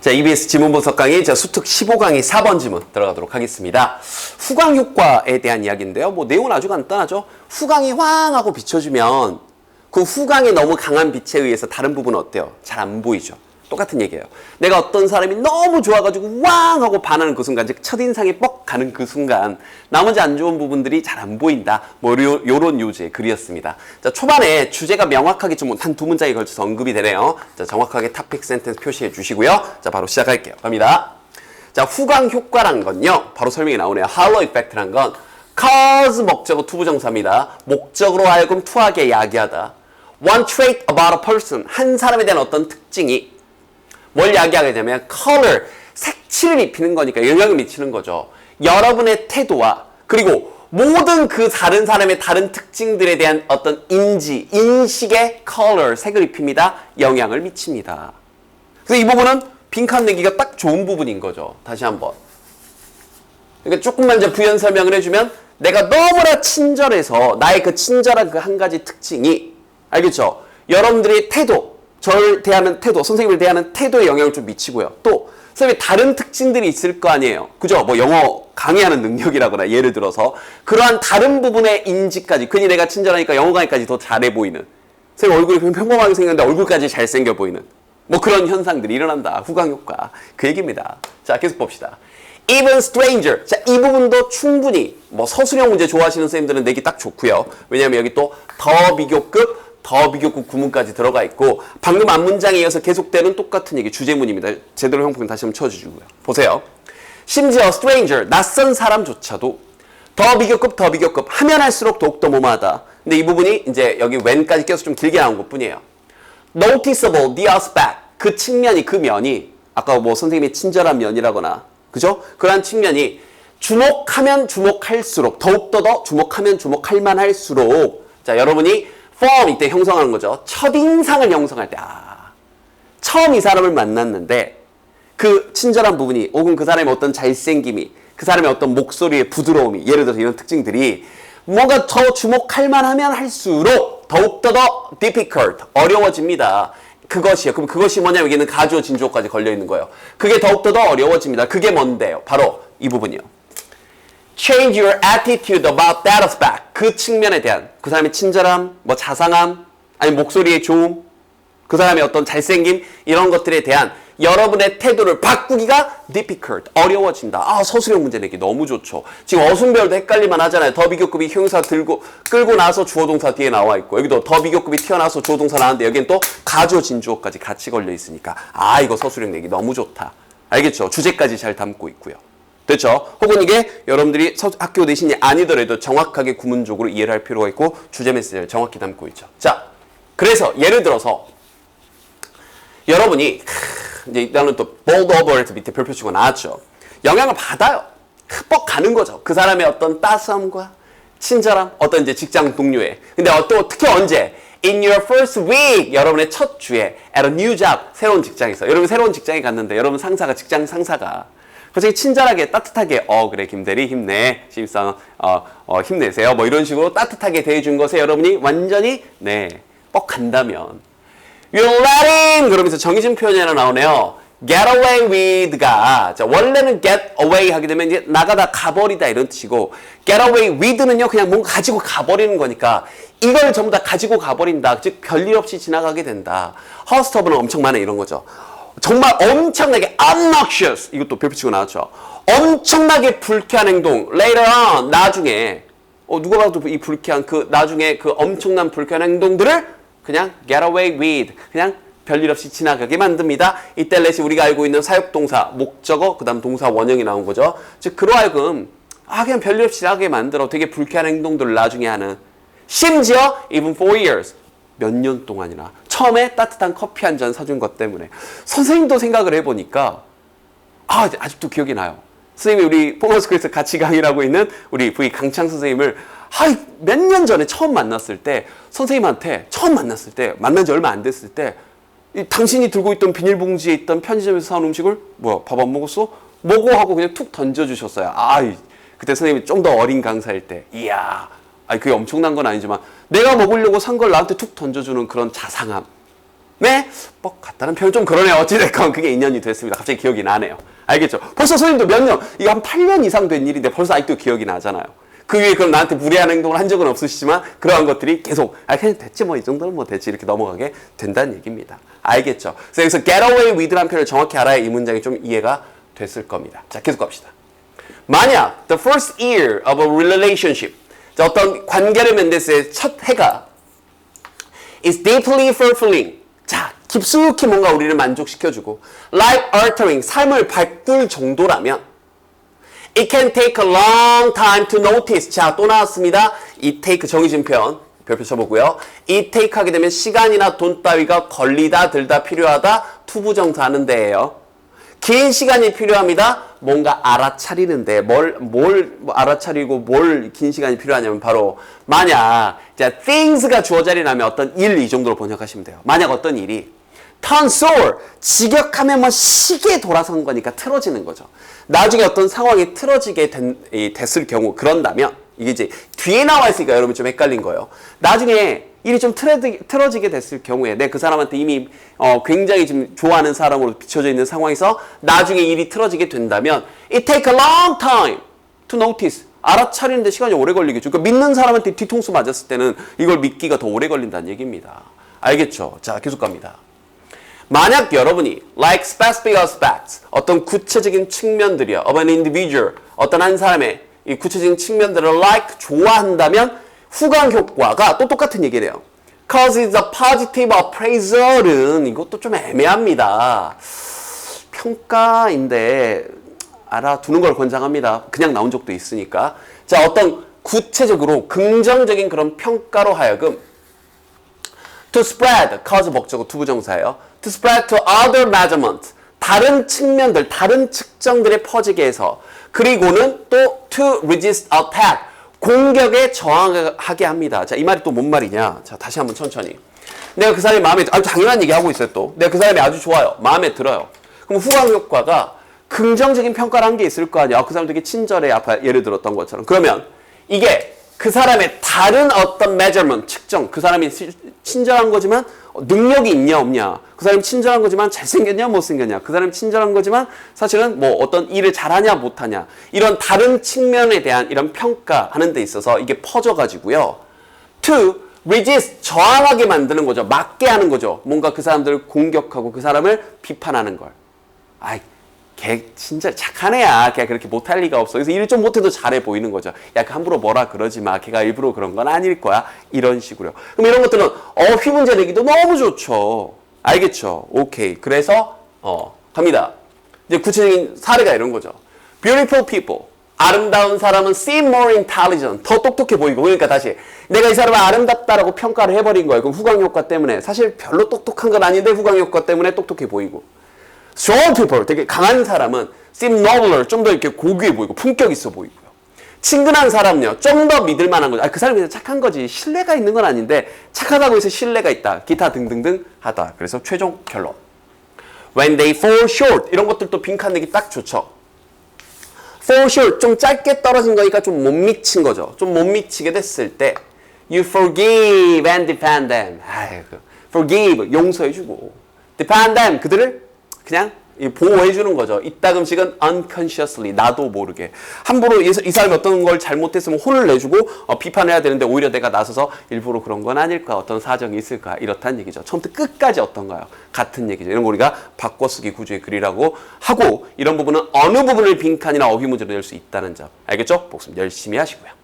자, EBS 지문 분석 강의, 자, 수특 15강의 4번 지문 들어가도록 하겠습니다. 후광 효과에 대한 이야기인데요. 뭐, 내용은 아주 간단하죠. 후광이 황 하고 비춰주면 그 후광이 너무 강한 빛에 의해서 다른 부분은 어때요? 잘 안 보이죠. 똑같은 얘기예요. 내가 어떤 사람이 너무 좋아가지고 왕 하고 반하는 그 순간, 즉 첫인상이 뻑 가는 그 순간 나머지 안 좋은 부분들이 잘 안 보인다. 뭐 요, 요런 요지의 글이었습니다. 자 초반에 주제가 명확하게 좀 한 두 문장에 걸쳐서 언급이 되네요. 자 정확하게 탑픽 센텐스 표시해 주시고요. 자 바로 시작할게요. 갑니다. 자 후광 효과란 건요. 바로 설명이 나오네요. 할로 이펙트란 건 cause 목적어 투부정사입니다. 목적으로 하여금 투하게 야기하다. One trait about a person 한 사람에 대한 어떤 특징이 뭘 이야기하게 되면 color, 색칠을 입히는 거니까 영향을 미치는 거죠. 여러분의 태도와 그리고 모든 그 다른 사람의 다른 특징들에 대한 어떤 인지, 인식의 color, 색을 입힙니다. 영향을 미칩니다. 그래서 이 부분은 빈칸 내기가 딱 좋은 부분인 거죠. 다시 한번. 그러니까 조금만 이제 부연 설명을 해주면 내가 너무나 친절해서 나의 그 친절한 그 한 가지 특징이 알겠죠? 여러분들의 태도, 저를 대하는 태도, 선생님을 대하는 태도에 영향을 좀 미치고요. 또 선생님이 다른 특징들이 있을 거 아니에요. 그죠? 뭐 영어 강의하는 능력이라거나 예를 들어서 그러한 다른 부분의 인지까지 괜히 내가 친절하니까 영어 강의까지 더 잘해 보이는 선생님 얼굴이 평범하게 생겼는데 얼굴까지 잘생겨 보이는 뭐 그런 현상들이 일어난다. 후광 효과. 그 얘기입니다. 자, 계속 봅시다. Even stranger. 자, 이 부분도 충분히 뭐 서술형 문제 좋아하시는 선생님들은 내기 딱 좋고요. 왜냐하면 여기 또 더 비교급 더 비교급 구문까지 들어가 있고 방금 앞 문장에 이어서 계속되는 똑같은 얘기 주제문입니다. 제대로 형품 다시 한번 쳐주시고요. 보세요. 심지어 stranger 낯선 사람조차도 더 비교급 더 비교급 하면 할수록 더욱더 뭐뭐하다. 근데 이 부분이 이제 여기 when까지 껴서 좀 길게 나온 것뿐이에요. noticeable the aspect 그 측면이 그 면이 아까 뭐 선생님이 친절한 면이라거나 그죠? 그러한 측면이 주목하면 주목할수록 더욱더 더 주목하면 주목할 만할수록 자 여러분이 form 이때 형성하는 거죠. 첫인상을 형성할 때 아, 처음 이 사람을 만났는데 그 친절한 부분이 혹은 그 사람의 어떤 잘생김이 그 사람의 어떤 목소리의 부드러움이 예를 들어서 이런 특징들이 뭔가 더 주목할 만하면 할수록 더욱더 더 difficult 어려워집니다. 그것이요. 그럼 그것이 뭐냐면 여기는 가주어 진주어까지 걸려 있는 거예요. 그게 더욱더 더 어려워집니다. 그게 뭔데요? 바로 이 부분이요. Change your attitude about that aspect. 그 측면에 대한 그 사람의 친절함, 뭐 자상함, 아니 목소리의 좋음, 그 사람의 어떤 잘생김 이런 것들에 대한 여러분의 태도를 바꾸기가 difficult 어려워진다. 아 서술형 문제 내기 너무 좋죠. 지금 어순별도 헷갈릴만 하잖아요. 더 비교급이 형용사 들고 끌고 나서 주어 동사 뒤에 나와 있고 여기도 더 비교급이 튀어나와서 주어 동사 나왔는데 여기는 또 가주어 진주어까지 같이 걸려 있으니까 아 이거 서술형 내기 너무 좋다. 알겠죠? 주제까지 잘 담고 있고요. 됐죠? 혹은 이게 여러분들이 서- 학교 내신이 아니더라도 정확하게 구문적으로 이해를 할 필요가 있고 주제 메시지를 정확히 담고 있죠. 자, 그래서 예를 들어서 여러분이 크, 이제 나는 또 bold overt 밑에 별표치고 나왔죠. 영향을 받아요. 흠뻑 가는 거죠. 그 사람의 어떤 따스함과 친절함, 어떤 이제 직장 동료의. 근데 어, 또 특히 언제? In your first week, 여러분의 첫 주에 at a new job, 새로운 직장에서. 여러분 새로운 직장에 갔는데 여러분 상사가 직장 상사가 갑자기 친절하게 따뜻하게 어 그래 김대리 힘내 신입사원 어, 어 힘내세요 뭐 이런 식으로 따뜻하게 대해준 것에 여러분이 완전히 네 뻑 간다면 You let him 그러면서 정의진 표현이 하나 나오네요. Get away with가 자, 원래는 get away 하게 되면 이제 나가다 가버리다 이런 뜻이고 get away with는요 그냥 뭔가 가지고 가버리는 거니까 이걸 전부 다 가지고 가버린다. 즉 별일 없이 지나가게 된다. 허스터브는 엄청 많아 이런 거죠. 정말 엄청나게 obnoxious 이것도 별표치고 나왔죠. 엄청나게 불쾌한 행동 later on 나중에 어, 누가 봐도 이 불쾌한 그 나중에 그 엄청난 불쾌한 행동들을 그냥 get away with 그냥 별일 없이 지나가게 만듭니다. 이때 let이 우리가 알고 있는 사역동사 목적어 그 다음 동사 원형이 나온 거죠. 즉 그로 하여금 아 그냥 별일 없이 지나가게 만들어 되게 불쾌한 행동들을 나중에 하는 심지어 even four years 몇 년 동안이나 처음에 따뜻한 커피 한 잔 사준 것 때문에 선생님도 생각을 해보니까 아 아직도 기억이 나요. 선생님이 우리 포머스쿨에서 같이 강의를 하고 있는 우리 V 강창 선생님을 몇 년 전에 처음 만났을 때 선생님한테 처음 만났을 때 만난 지 얼마 안 됐을 때 이, 당신이 들고 있던 비닐봉지에 있던 편의점에서 사온 음식을 뭐야 밥 안 먹었어? 먹어 하고 그냥 툭 던져주셨어요. 아 그때 선생님이 좀 더 어린 강사일 때 이야 아니 그게 엄청난 건 아니지만 내가 먹으려고 산 걸 나한테 툭 던져주는 그런 자상함 네? 뭐 같다는 표현 좀 그러네요. 어찌됐건 그게 인연이 됐습니다. 갑자기 기억이 나네요. 알겠죠? 벌써 선생님도 몇 년, 이거 한 8년 이상 된 일인데 벌써 아직도 기억이 나잖아요. 그 위에 그럼 나한테 무리한 행동을 한 적은 없으시지만 그러한 것들이 계속 아 그냥 됐지 뭐 이 정도는 뭐 됐지 이렇게 넘어가게 된다는 얘기입니다. 알겠죠? 그래서 여기서 get away with라는 표현을 정확히 알아야 이 문장이 좀 이해가 됐을 겁니다. 자 계속 갑시다. 만약 the first year of a relationship 자, 어떤 관계를 맺는 첫 해가 is deeply fulfilling 자 깊숙이 뭔가 우리를 만족시켜주고 life altering 삶을 바꿀 정도라면 It can take a long time to notice. 자, 또 나왔습니다. 이 take 정의진 표현. 별표 쳐보고요. 이 take 하게 되면 시간이나 돈 따위가 걸리다, 들다, 필요하다, 투부정사 하는 데예요. 긴 시간이 필요합니다. 뭔가 알아차리는데 뭘, 뭘 알아차리고 뭘 긴 시간이 필요하냐면 바로 만약 자, things가 주어 자리 나면 어떤 일 이 정도로 번역하시면 돼요. 만약 어떤 일이 sour 직역하면 뭐 시계 돌아선 거니까 틀어지는 거죠. 나중에 어떤 상황이 틀어지게 된, 이, 됐을 경우 그런다면 이게 이제 뒤에 나와 있으니까 여러분 좀 헷갈린 거예요. 나중에 일이 좀 틀어지, 틀어지게 됐을 경우에 내 그 사람한테 이미 어, 굉장히 지금 좋아하는 사람으로 비춰져 있는 상황에서 나중에 일이 틀어지게 된다면 it take a long time to notice 알아차리는데 시간이 오래 걸리겠죠. 그러니까 믿는 사람한테 뒤통수 맞았을 때는 이걸 믿기가 더 오래 걸린다는 얘기입니다. 알겠죠? 자 계속 갑니다. 만약 여러분이 like specific aspects 어떤 구체적인 측면들이요 of an individual 어떤 한 사람의 이 구체적인 측면들을 like 좋아한다면 후광 효과가 또 똑같은 얘기래요. cause is a positive appraisal은 이것도 좀 애매합니다. 평가인데 알아두는 걸 권장합니다. 그냥 나온 적도 있으니까. 자, 어떤 구체적으로 긍정적인 그런 평가로 하여금 to spread, cause 목적어 투부정사예요. to spread to other measurement, 다른 측면들, 다른 측정들에 퍼지게 해서 그리고는 또 to resist attack, 공격에 저항하게 합니다. 자, 이 말이 또 뭔 말이냐? 자, 다시 한번 천천히. 내가 그 사람이 마음에 아주 당연한 얘기 하고 있어요, 또. 내가 그 사람이 아주 좋아요. 마음에 들어요. 그럼 후광 효과가 긍정적인 평가를 한 게 있을 거 아니야. 아, 그 사람 되게 친절해. 아까 예를 들었던 것처럼. 그러면 이게 그 사람의 다른 어떤 measurement, 측정, 그 사람이 시- 친절한 거지만 능력이 있냐 없냐, 그 사람이 친절한 거지만 잘생겼냐 못생겼냐, 그 사람이 친절한 거지만 사실은 뭐 어떤 일을 잘하냐 못하냐 이런 다른 측면에 대한 이런 평가하는 데 있어서 이게 퍼져가지고요. to resist 저항하게 만드는 거죠. 막게 하는 거죠. 뭔가 그 사람들을 공격하고 그 사람을 비판하는 걸. 아이, 걔 진짜 착한 애야. 걔 그렇게 못할 리가 없어. 그래서 일을 좀 못해도 잘해 보이는 거죠. 야, 그 함부로 뭐라 그러지 마. 걔가 일부러 그런 건 아닐 거야. 이런 식으로요. 그럼 이런 것들은 어휘 문제 내기도 너무 좋죠. 알겠죠? 오케이. 그래서 어 갑니다. 이제 구체적인 사례가 이런 거죠. Beautiful people. 아름다운 사람은 seem more intelligent. 더 똑똑해 보이고. 그러니까 다시 내가 이 사람을 아름답다라고 평가를 해버린 거예요. 그럼 후광 효과 때문에 사실 별로 똑똑한 건 아닌데 후광 효과 때문에 똑똑해 보이고. Strong people, 되게 강한 사람은 seem nobler, 좀 더 이렇게 고귀해 보이고 품격 있어 보이고요. 친근한 사람은요, 좀 더 믿을 만한 거죠. 아, 그 사람이 그냥 착한 거지. 신뢰가 있는 건 아닌데 착하다고 해서 신뢰가 있다. 기타 등등등 하다. 그래서 최종 결론. When they fall short, 이런 것들도 빈칸 내기 딱 좋죠. fall short, 좀 짧게 떨어진 거니까 좀 못 미친 거죠. 좀 못 미치게 됐을 때 you forgive and defend them. 아이고, forgive, 용서해주고 defend them, 그들을 그냥 이 보호해 주는 거죠. 이따금씩은 unconsciously, 나도 모르게. 함부로 이, 이 사람이 어떤 걸 잘못했으면 혼을 내주고 어, 비판해야 되는데 오히려 내가 나서서 일부러 그런 건 아닐까, 어떤 사정이 있을까, 이렇다는 얘기죠. 처음부터 끝까지 어떤가요? 같은 얘기죠. 이런 거 우리가 바꿔쓰기 구조의 글이라고 하고, 이런 부분은 어느 부분을 빈칸이나 어휘 문제로 낼 수 있다는 점. 알겠죠? 복습 열심히 하시고요.